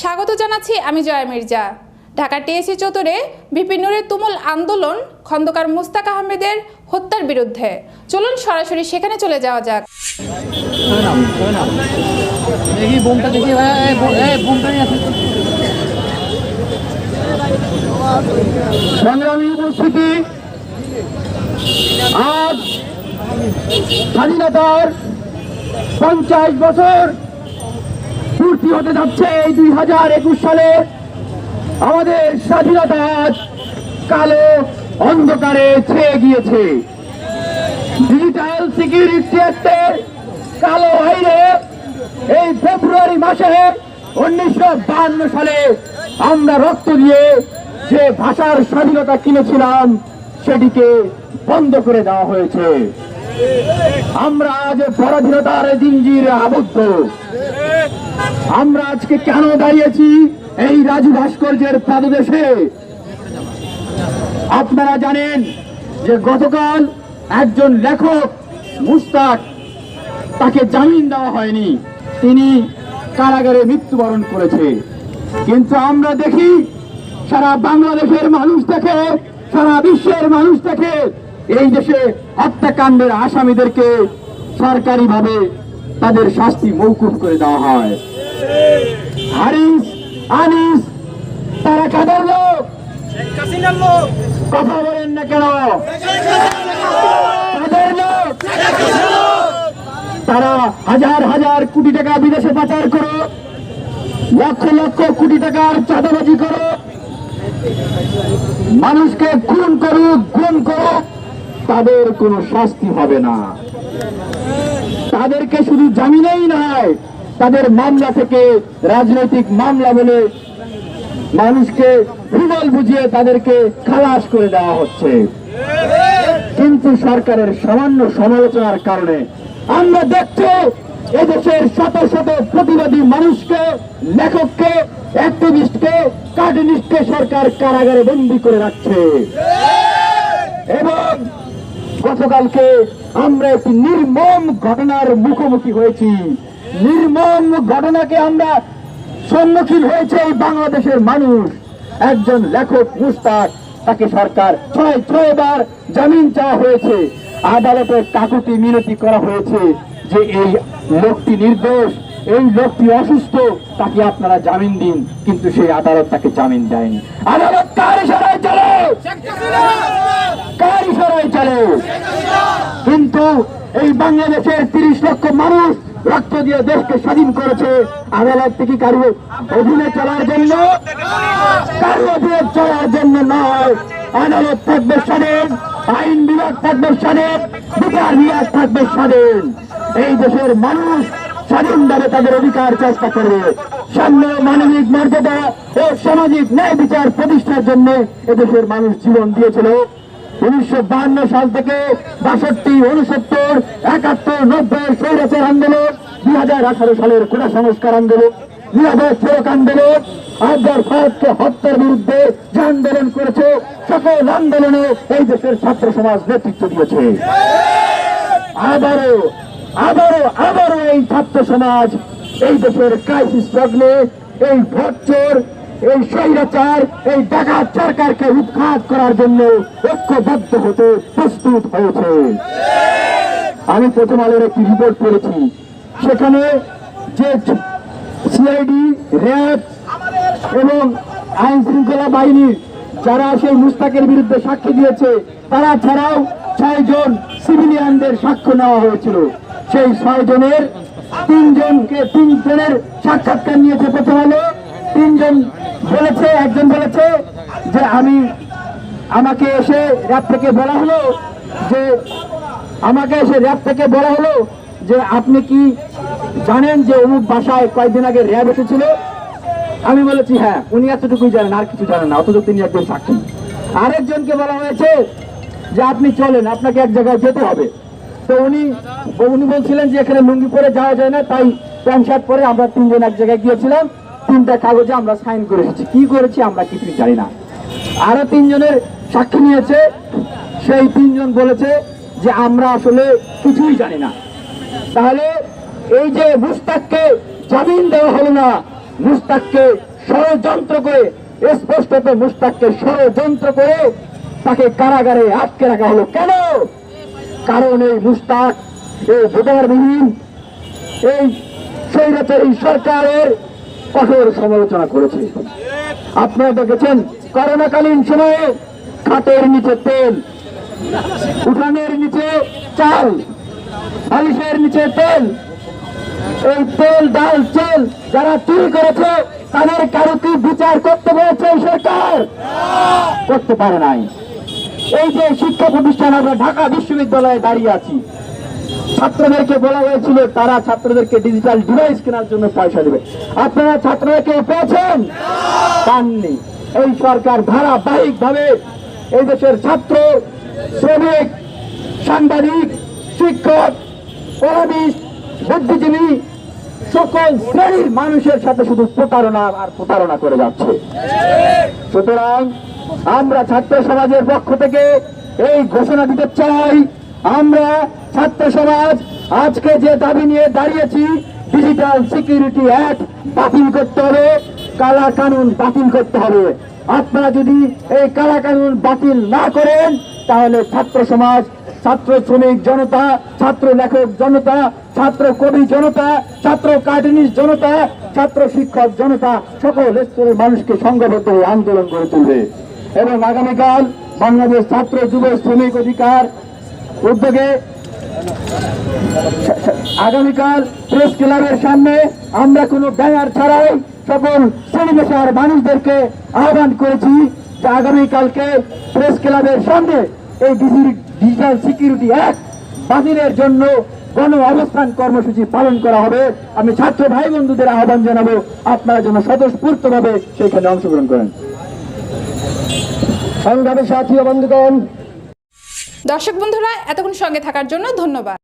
স্বাগত জানাচ্ছি আমি জয়া মির্জা। ঢাকা টিএসসি চত্বরে বিপিনুরের তুমুল আন্দোলন খন্দকার মুস্তাক আহমেদের হত্যার বিরুদ্ধে। চলুন সরাসরি সেখানে চলে যাওয়া যাক। দেখি বোমটা দেখি বোমটা সংগ্রামী উপস্থিতি আজ স্বাধীনতার পঞ্চাশ বছর পূর্তি হতে যাচ্ছে এই দুই হাজার একুশ সালে। আমাদের স্বাধীনতা কালো অন্ধকারে ছেয়ে গিয়েছে। ডিজিটাল সিকিউরিটি অ্যাক্টের কালো আইনে এই ফেব্রুয়ারি মাসে উনিশশো সালে আমরা রক্ত দিয়ে যে ভাষার স্বাধীনতা কিনেছিলাম, সেটিকে বন্ধ করে দেওয়া হয়েছে। আমরা আজ পরাধীনতার জিঞ্জির আবদ্ধ। আমরা আজকে কেন দাঁড়িয়েছি এই রাজু ভাস্কর্যের পাদদেশে? আপনারা জানেন যে গতকাল একজন লেখক, মুস্তাক, তাকে জামিন দেওয়া হয়নি। তিনি কারাগারে মৃত্যুবরণ করেছে। কিন্তু আমরা দেখি সারা বাংলাদেশের মানুষ থেকে সারা বিশ্বের মানুষ থেকে এই দেশে হত্যাকাণ্ডের আসামিদেরকে সরকারিভাবে তাদের শাস্তি মৌকুফ করে দেওয়া হয়। হারিস আনিস তারা কাদের লোক? কথা বলেন না কেন? লোক? তারা হাজার হাজার কোটি টাকা বিদেশে পাচার করো লক্ষ লক্ষ কোটি টাকার চাঁদাবাজি করো মানুষকে খুন করুক গুম করো তাদের কোনো শাস্তি হবে না। তাদেরকে শুধু জামিনেই নয় তাদের মামলা থেকে রাজনৈতিক মামলা বলে মানুষকে ভূগোল বুঝিয়ে তাদেরকে খালাস করে দেওয়া হচ্ছে। কিন্তু সরকারের সামান্য সমালোচনার কারণে আমরা দেখছি এদেশের শত শত প্রতিবাদী মানুষকে, লেখককে অ্যাক্টিভিস্টকে কার্টুনিস্টকে সরকার কারাগারে বন্দি করে রাখছে। এবং গতকালকে আমরা একটি নির্মম ঘটনার মুখোমুখি হয়েছি। নির্মম ঘটনাকে আমরা সম্মুখীন হয়েছে এই বাংলাদেশের মানুষ। একজন লেখক মুস্তাক, তাকে সরকার ছয় ছয় বার জামিন চাওয়া হয়েছে। আদালতে কাকুতি মিনতি করা হয়েছে যে এই লোকটি নির্দোষ, এই লোকটি অসুস্থ, তাকে আপনারা জামিন দিন, কিন্তু সেই আদালত তাকে জামিন দেয়নি। আদালত কার ইশারায় চলে? কার ইশারায় চলে? কিন্তু এই বাংলাদেশের তিরিশ লক্ষ মানুষ রক্ত দিয়ে দেশকে স্বাধীন করেছে আদালত থেকে কারও অধীনে চলার জন্য। কারও অধীনে চলার জন্য নয়। আদালত থাকবে স্বাধীন, আইন বিভাগ থাকবে স্বাধীন, বিচার বিভাগ থাকবে স্বাধীন। এই দেশের মানুষ স্বাধীনভাবে তাদের অধিকার চেষ্টা করবে। সাম্য মানবিক মর্যাদা ও সামাজিক ন্যায় বিচার প্রতিষ্ঠার জন্য এদেশের মানুষ জীবন দিয়েছিল। উনিশশো সাল থেকে বাষট্টি, উনসত্তর, একাত্তর, নব্বই স্বৈরাচার আন্দোলন, দুই হাজার আঠারো সালের কোটা সংস্কার আন্দোলন নিরাপদ সড়ক আন্দোলন আবদার ফায়াতকে হত্যার বিরুদ্ধে যে আন্দোলন করেছে, সকল আন্দোলনে এই দেশের ছাত্র সমাজ নেতৃত্ব দিয়েছে। আবারও আবারও আবারও এই ছাত্র সমাজ এই দেশের ক্রাইসিস লগ্নে এই ভোটচোর এই স্বৈরাচার, এই ডাকাত সরকারকে উৎখাত করার জন্য ঐক্যবদ্ধ হতে প্রস্তুত হয়েছে। আমি প্রথম আলোর একটি রিপোর্ট পড়েছি। সেখানে যে সিআইডি র্যাব এবং আইন শৃঙ্খলা বাহিনীর যারা সেই মুস্তাকের বিরুদ্ধে সাক্ষী দিয়েছে, তারা ছাড়াও ছয় জন সিভিলিয়ানদের সাক্ষ্য নেওয়া হয়েছিল। সেই ছয় জনের তিনজনকে তিনজনের সাক্ষাৎকার নিয়েছে প্রথম আলো। বলেছে, একজন বলেছে যে আমি, আমাকে এসে র্যাব থেকে বলা হলো যে, আমাকে এসে র্যাব থেকে বলা হলো যে, আপনি কি জানেন যে অমুক বাসায় কয়েকদিন আগে র্যাব এসেছিল? আমি বলেছি হ্যাঁ উনি এতটুকুই জানেন, আর কিছু জানেন না, অথচ তিনি একজন সাক্ষী। আরেকজনকে বলা হয়েছে যে, আপনি চলেন, আপনাকে এক জায়গায় যেতে হবে। তো উনি উনি বলছিলেন যে, এখানে লুঙ্গি পরে যাওয়া যায় না, তাই প্যান্ট শার্ট পরে আমরা তিনজন এক জায়গায় গিয়েছিলাম। তিনটা কাগজে আমরা সাইন করে এসেছি কি করেছি আমরা কিছুই জানি না। আরও তিনজনের সাক্ষী নিয়েছে। সেই তিনজন বলেছে যে আমরা আসলে কিছুই জানি না। তাহলে এই যে মুস্তাককে জামিন দেওয়া হলো না, মুস্তাককে ষড়যন্ত্র করে, স্পষ্টত মুস্তাককে ষড়যন্ত্র করে তাকে কারাগারে আটকে রাখা হলো। কেন? কারণ এই মুস্তাক, এই ভোটারবিহীন, এই স্বৈরাচারী সরকারের কঠোর সমালোচনা করেছে। আপনারা দেখেছেন, করোনাকালীন সময়ে খাটের নিচে তেল, উঠানের নিচে চাল, বালিশের নিচে তেল, এই তেল, ডাল তেল যারা চুরি করেছে, তাদের কারও কি বিচার করতে পেরেছে সরকার? করতে পারে নাই। এই যে শিক্ষা প্রতিষ্ঠান আমরা ঢাকা বিশ্ববিদ্যালয়ে দাঁড়িয়ে আছি ছাত্রদেরকে বলা হয়েছিল, তারা ছাত্রদেরকে ডিজিটাল ডিভাইস কেনার জন্য পয়সা দেবে। আপনারা ছাত্ররা কেউ পেয়েছেন? পাননি এই সরকার ধারাবাহিক ভাবে এই দেশের ছাত্র, শ্রমিক, সাংবাদিক, শিক্ষক বুদ্ধিজীবী, সকল শ্রেণির মানুষের সাথে শুধু প্রতারণা আর প্রতারণা করে যাচ্ছে। সুতরাং আমরা ছাত্র সমাজের পক্ষ থেকে এই ঘোষণা দিতে চাই আমরা ছাত্র সমাজ আজকে যে দাবি নিয়ে দাঁড়িয়েছি ডিজিটাল সিকিউরিটি অ্যাক্ট বাতিল করতে হবে, কালা কানুন বাতিল করতে হবে। আপনারা যদি এই কালা কানুন বাতিল না করেন, তাহলে ছাত্র সমাজ, ছাত্র শ্রমিক জনতা, ছাত্র লেখক জনতা, ছাত্র কবি জনতা, ছাত্র কার্টুনিস্ট জনতা, ছাত্র শিক্ষক জনতা, সকল স্তরের মানুষকে হয়ে আন্দোলন গড়ে তুলবে। এবং আগামীকাল বাংলাদেশ ছাত্র যুব শ্রমিক অধিকার উদ্যোগে আগামীকাল প্রেস ক্লাবের সামনে আমরা কোনো ব্যানার ছাড়াই সকল শ্রেণি মানুষদেরকে আহ্বান করেছি যে আগামীকালকে প্রেস ক্লাবের সামনে এই ডিজিটাল সিকিউরিটি অ্যাক্ট বাতিলের জন্য গণ অবস্থান কর্মসূচি পালন করা হবে। আমি ছাত্র ভাই বন্ধুদের আহ্বান জানাব। আপনারা যেন স্বতঃস্ফূর্ত ভাবে সেখানে অংশগ্রহণ করেন। সংগ্রামী সাথী বন্ধুগণ দর্শক বন্ধুরা এতক্ষণ সঙ্গে থাকার জন্য ধন্যবাদ।